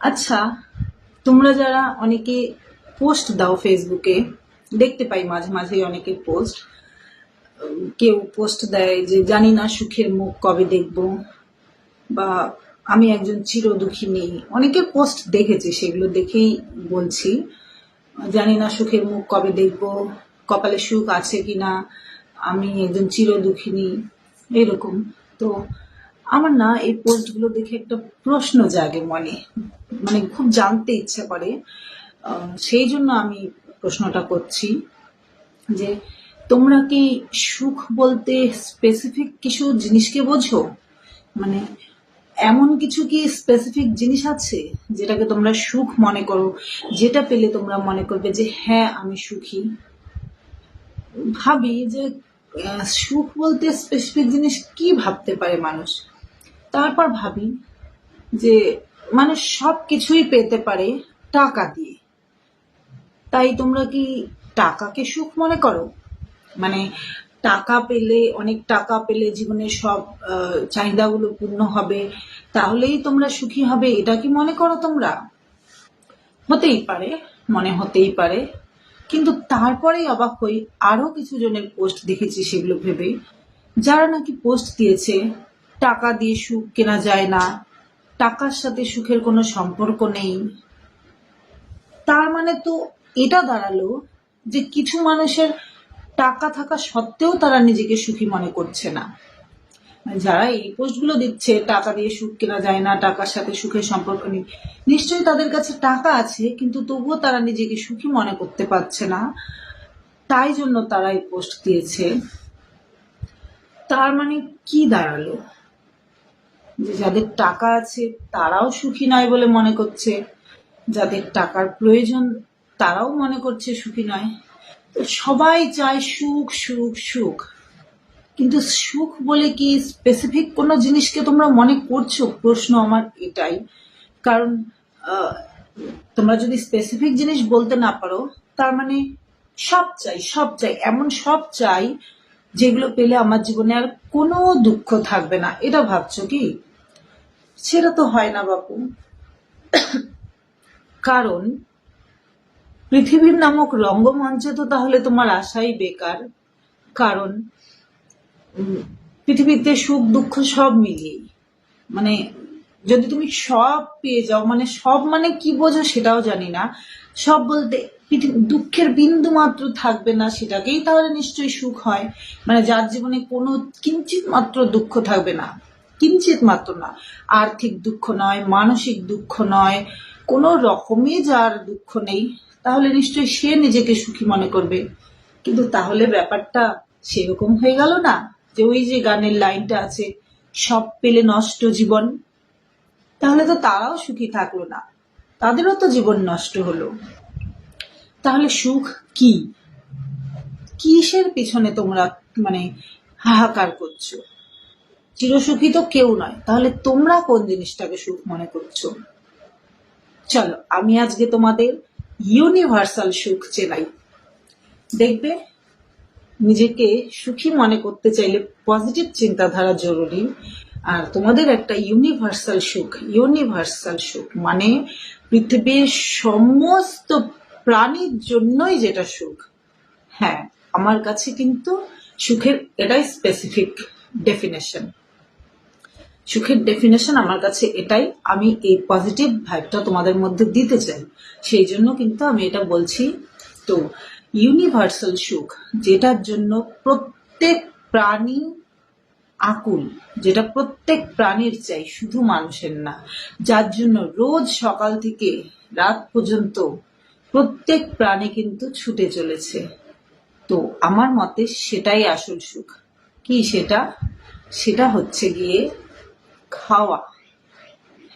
আচ্ছা তোমরা যারা অনেকে পোস্ট দাও ফেসবুকে দেখতে পাই মাঝে মাঝে অনেকের পোস্ট কেউ পোস্ট দেয় যে, জানি না সুখের মুখ কবে দেখব বা, আমি একজন চির দুঃখিনী অনেকের পোস্ট দেখেছি, সেগুলো দেখেই বলছি, জানি না সুখের মুখ কবে দেখব, কপালে সুখ আছে কি না আমি একজন চির দুঃখিনী এরকম। তো আমার না এই পোস্টগুলো দেখে একটা প্রশ্ন জাগে মনে। মানে খুব জানতে ইচ্ছে করে। সেই জন্য আমি প্রশ্নটা করছি যে, তোমরা কি সুখ বলতে স্পেসিফিক কিছু জিনিসকে বোঝো? মানে এমন কিছু কি স্পেসিফিক জিনিস আছে যেটাকে তোমরা সুখ মনে করো? যেটা পেলে তোমরা মনে করবে যে হ্যাঁ আমি সুখী। ভাবি যে সুখ বলতে স্পেসিফিক জিনিস কি ভাবতে পারে মানুষ? তারপর ভাবি যে মানুষ সব কিছুই পেতে পারে টাকা দিয়ে। তাই তোমরা কি টাকাকে সুখ মনে করো? মানে টাকা পেলে, অনেক টাকা পেলে জীবনের সব চাহিদাগুলো পূর্ণ হবে, তাহলেই তোমরা সুখী হবে, এটা কি মনে করো তোমরা? হতেই পারে, মনে হতেই পারে। কিন্তু তারপরেই অবাক হই, আরও কিছু জনের পোস্ট দেখেছি সেগুলো ভেবে। যারা নাকি পোস্ট দিয়েছে টাকা দিয়ে সুখ কেনা যায় না। টাকার সাথে সুখের কোনো সম্পর্ক নেই। তার মানে তো এটা দাঁড়াল যে কিছু মানুষের টাকা থাকা সত্ত্বেও তারা নিজেকে সুখী মনে করছে না। মানে যারা এই পোস্টগুলো দিচ্ছে, টাকা দিয়ে সুখ কেনা যায় না, টাকার সাথে সুখের সম্পর্ক নেই, নিশ্চয়ই তাদের কাছে টাকা আছে, কিন্তু তবুও তারা নিজেকে সুখী মনে করতে পারছে না। তাই জন্য তারা এই পোস্ট দিয়েছে। তার মানে কি দাঁড়াল? যে যাদের টাকা আছে তারাও সুখী নয় বলে মনে করছে। যাদের টাকার প্রয়োজন তারাও মনে করছে সুখী নয়। তো সবাই চায় সুখ সুখ সুখ। কিন্তু সুখ বলে কি স্পেসিফিক কোনো জিনিসকে তোমরা মনে করছ? প্রশ্ন আমার এটাই। কারণ তোমরা যদি স্পেসিফিক জিনিস বলতে না পারো, তার মানে সব চাই সব চাই, এমন সব চাই যেগুলো পেলে আমার জীবনে আর কোনো দুঃখ থাকবে না। এটা ভাবছ কি? সেটা তো হয় না বাপু। কারণ পৃথিবীর নামক রঙ্গমঞ্চে তো তাহলে তোমার আশাই বেকার। কারণ পৃথিবীতে সুখ, দুঃখ সব মিলিয়ে মানে যদি তুমি সব পেয়ে যাও মানে সব মানে কি বোঝো সেটাও জানি না। সব বলতে দুঃখের বিন্দু মাত্র থাকবে না সেটাকেই তাহলে নিশ্চয়ই সুখ হয়। মানে যার জীবনে কোনো কিঞ্চিত মাত্র দুঃখ থাকবে না। কিঞ্চিত মাত্র না। আর্থিক দুঃখ নয়, মানসিক দুঃখ নয়, কোনো রকমই যার দুঃখ নেই, তাহলে নিশ্চয়ই সে নিজেকে সুখী মনে করবে। কিন্তু তাহলে ব্যাপারটা সেরকম হয়ে গেল না যে ওই যে গানের লাইনটা আছে, সব পেলে নষ্ট জীবন। তাহলে তো তারাও সুখী থাকল না, তাদেরও তো জীবন নষ্ট হলো। তাহলে সুখ কি? কিসের পিছনে তোমরা মানে হাহাকার করছ? চিরসুখী তো কেউ নয়। তাহলে তোমরা কোন জিনিসটাকে সুখ মনে করছ? চলো, আমি আজকে তোমাদের ইউনিভার্সাল সুখ চেনাই। দেখবে, নিজেকে সুখী মনে করতে চাইলে পজিটিভ চিন্তাধারা জরুরি। আর তোমাদের একটা ইউনিভার্সাল সুখ ইউনিভার্সাল সুখ মানে পৃথিবীর সমস্ত প্রাণীর জন্যই যেটা সুখ। হ্যাঁ আমার কাছে কিন্তু সুখের এটাই স্পেসিফিক ডেফিনেশন সুখের ডেফিনেশন আমার কাছে এটাই। আমি এই পজিটিভ ভাইবটা তোমাদের মধ্যে দিতে চাই। সেই জন্য কিন্তু আমি এটা বলছি। তো ইউনিভার্সাল সুখ, যেটার জন্য প্রত্যেক প্রাণী আকুল, যেটা প্রত্যেক প্রাণীর চাই, শুধু মানুষের না। যার জন্য রোজ সকাল থেকে রাত পর্যন্ত প্রত্যেক প্রাণী কিন্তু ছুটে চলেছে। তো, আমার মতে সেটাই আসল সুখ। কি সেটা? সেটা হচ্ছে গিয়ে খাওয়া।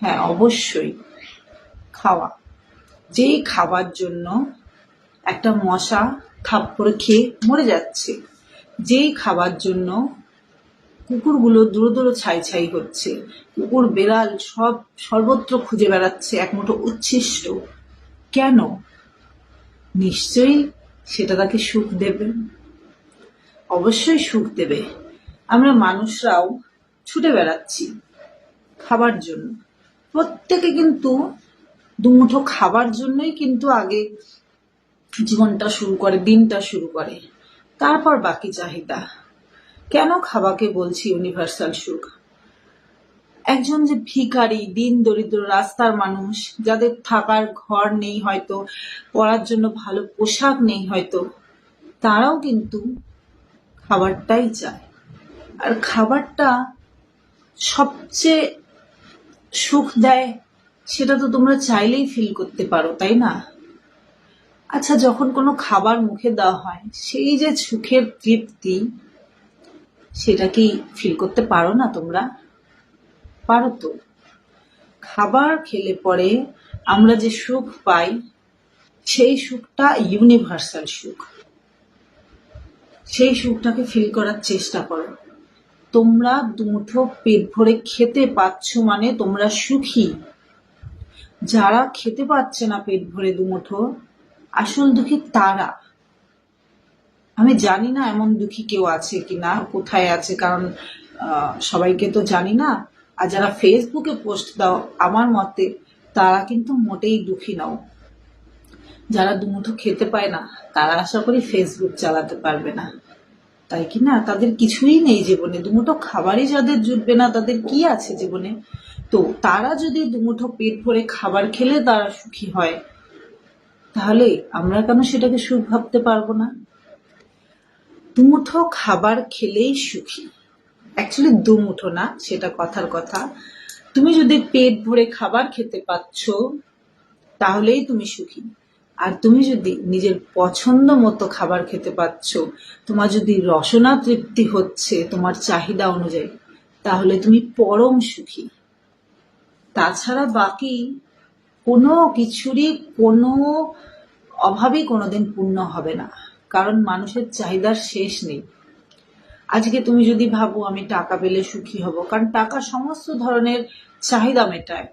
হ্যাঁ অবশ্যই খাওয়া। যেই খাবার জন্য একটা মশা থাপ্পড়ে খেয়ে মরে যাচ্ছে, যেই খাবার জন্য কুকুরগুলো দূর দূর ছাই ছাই হচ্ছে কুকুর, বেড়াল সব সর্বত্র খুঁজে বেড়াচ্ছে এক মুঠো উচ্ছিষ্ট, কেন? নিশ্চয়ই সেটা তাকে সুখ দেবে। অবশ্যই সুখ দেবে। আমরা মানুষরাও ছুটে বেড়াচ্ছি। খাবার জন্য। প্রত্যেকে কিন্তু দুমুঠো খাবার জন্যই কিন্তু আগে জীবনটা শুরু করে, দিনটা শুরু করে। তারপর বাকি চাহিদা। কেন খাবাকে বলছি ইউনিভার্সাল সুখ? একজন যে ভিখারি, দিন দরিদ্র, রাস্তার মানুষ, যাদের থাকার ঘর নেই হয়তো পরার জন্য ভালো পোশাক নেই হয়তো, তারাও কিন্তু খাবারটাই চায়। আর খাবারটা সবচেয়ে সুখ দেয়, সেটা তো তোমরা চাইলেই ফিল করতে পারো, তাই না? আচ্ছা যখন কোনো খাবার মুখে দেওয়া হয়, সেই যে সুখের তৃপ্তি সেটা কি ফিল করতে পারো না তোমরা? পারো তো। খাবার খেলে পরে আমরা যে সুখ পাই, সেই সুখটা ইউনিভার্সাল সুখ। সেই সুখটাকে ফিল করার চেষ্টা করো। তোমরা দুমুঠো পেট ভরে খেতে পাচ্ছ মানে তোমরা সুখী। যারা খেতে পাচ্ছে না পেট ভরে দুমুঠো, আসল দুঃখী তারা। আমি জানি না এমন দুঃখী কেউ আছে কি না কোথায় আছে, কারণ সবাইকে তো জানি না। আর যারা ফেসবুকে পোস্ট দাও, আমার মতে তারা কিন্তু মোটেই দুঃখী নাও। যারা দুমুঠো খেতে পায় না, তারা আশা করি ফেসবুক চালাতে পারবে না। তাই কি? না, তাদের কিছুই নেই জীবনে। দুমুঠো খাবারই যাদের জুটবে না, তাদের কি আছে জীবনে? তো তারা যদি দুমুঠো পেট ভরে খাবার খেলে তারা সুখী হয়, তাহলে আমরা কেন সেটাকে সুখ ভাবতে পারব না? দুমুঠো খাবার খেলেই সুখী। অ্যাকচুয়ালি দুমুঠো না, সেটা কথার কথা। তুমি যদি পেট ভরে খাবার খেতে পাচ্ছ, তাহলেই তুমি সুখী। আর তুমি যদি নিজের পছন্দ মতো খাবার খেতে পাচ্ছ, তোমার যদি রসনা তৃপ্তি হচ্ছে তোমার চাহিদা অনুযায়ী, তাহলে তুমি পরম সুখী। তাছাড়া বাকি কোনো কিছুরই কোনো অভাবই কোনোদিন পূর্ণ হবে না, কারণ মানুষের চাহিদার শেষ নেই। আজকে তুমি যদি ভাবো আমি টাকা পেলে সুখী হব, কারণ টাকা সমস্ত ধরনের চাহিদা মেটায়।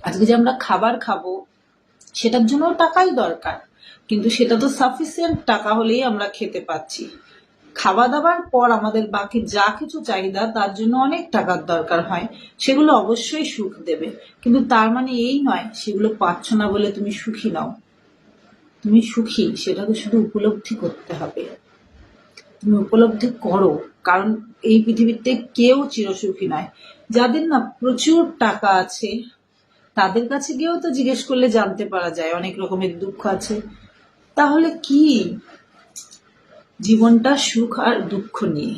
আজকে যে আমরা খাবার খাব সেটার জন্য টাকাই দরকার। কিন্তু সেটা তো সাফিসিয়েন্ট টাকা হলেই আমরা খেতে পাচ্ছি। খাওয়া দাওয়ার পর আমাদের বাকি যা কিছু চাহিদা, তার জন্য অনেক টাকার দরকার হয়। সেগুলো অবশ্যই সুখ দেবে। কিন্তু তার মানে এই নয়, সেগুলো পাচ্ছ না বলে তুমি সুখী নাও। তুমি সুখী, সেটাকে শুধু উপলব্ধি করতে হবে। তুমি উপলব্ধি করো, কারণ এই পৃথিবীতে কেউ চিরসুখী নয়। যাদের না প্রচুর টাকা আছে তাদের কাছে গিয়েও তো জিজ্ঞেস করলে জানতে পারা যায়, অনেক রকমের দুঃখ আছে। তাহলে কি? জীবনটা সুখ আর দুঃখ নিয়ে।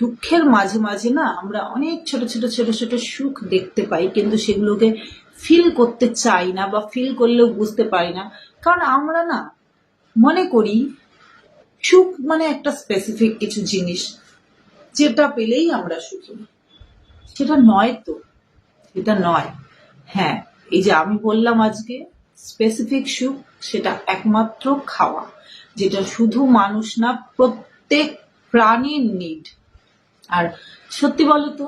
দুঃখের মাঝে মাঝে না আমরা অনেক ছোট ছোট ছোট ছোট সুখ দেখতে পাই, কিন্তু সেগুলোকে ফিল করতে চাই না বা ফিল করলেও বুঝতে পারি না। কারণ আমরা না মনে করি সুখ মানে একটা স্পেসিফিক কিছু জিনিস, যেটা পেলেই আমরা সুখী। সেটা নয় তো সেটা নয়। হ্যাঁ এই যে আমি বললাম আজকে স্পেসিফিক সুখ সেটা একমাত্র খাওয়া, যেটা শুধু মানুষ না, প্রত্যেক প্রাণীর নিড আর সত্যি বলো তো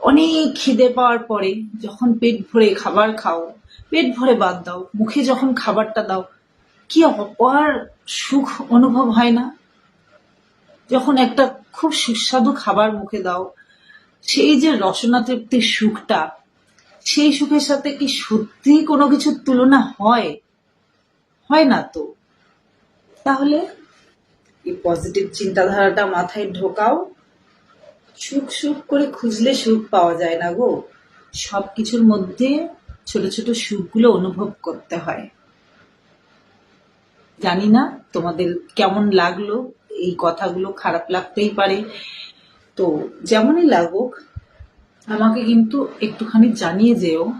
অনেক খিদে পাওয়ার পরে যখন পেট ভরে খাবার খাও, পেট ভরে বাদ দাও, মুখে যখন খাবারটা দাও, কি অপার সুখ অনুভব হয় না? যখন একটা খুব সুস্বাদু খাবার মুখে দাও, সেই যে রসনা তৃপ্তির সুখটা সেই সুখের সাথে কি সত্যি কোনো কিছুর তুলনা হয়? হয় না তো? তাহলে এই পজিটিভ চিন্তাধারাটা মাথায় ঢোকাও। সুখ সুখ করে খুঁজলে সুখ পাওয়া যায় না গো। সব কিছুর মধ্যে ছোট ছোট সুখগুলো অনুভব করতে হয়। জানি না তোমাদের কেমন লাগল? এই কথাগুলো খারাপ লাগতেই পারে। তো যেমনই লাগুক আমাকে কিন্তু একটুখানি জানিয়ে যেও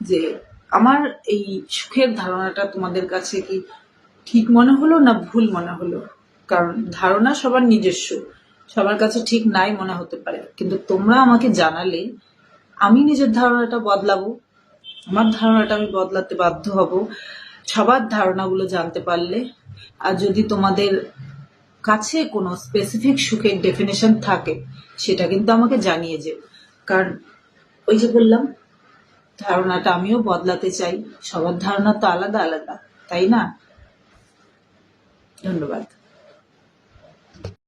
যে আমার এই সুখের ধারণাটা তোমাদের কাছে কি ঠিক মনে হলো না ভুল মনে হলো? কারণ ধারণা সবার নিজস্ব। সবার কাছে ঠিক নাই মনে হতে পারে। কিন্তু তোমরা আমাকে জানালে আমি নিজের ধারণাটা বদলাবো। আমার ধারণাটা আমি বদলাতে বাধ্য হব। সবার ধারণাগুলো জানতে পারলে। আর যদি তোমাদের কাছে কোনো স্পেসিফিক সুখের ডেফিনেশন থাকে, সেটা কিন্তু আমাকে জানিয়ে যেও। কারণ ওই যে বললাম, ধারণাটা আমিও বদলাতে চাই। সবার ধারণা তো আলাদা আলাদা, তাই না? ধন্যবাদ।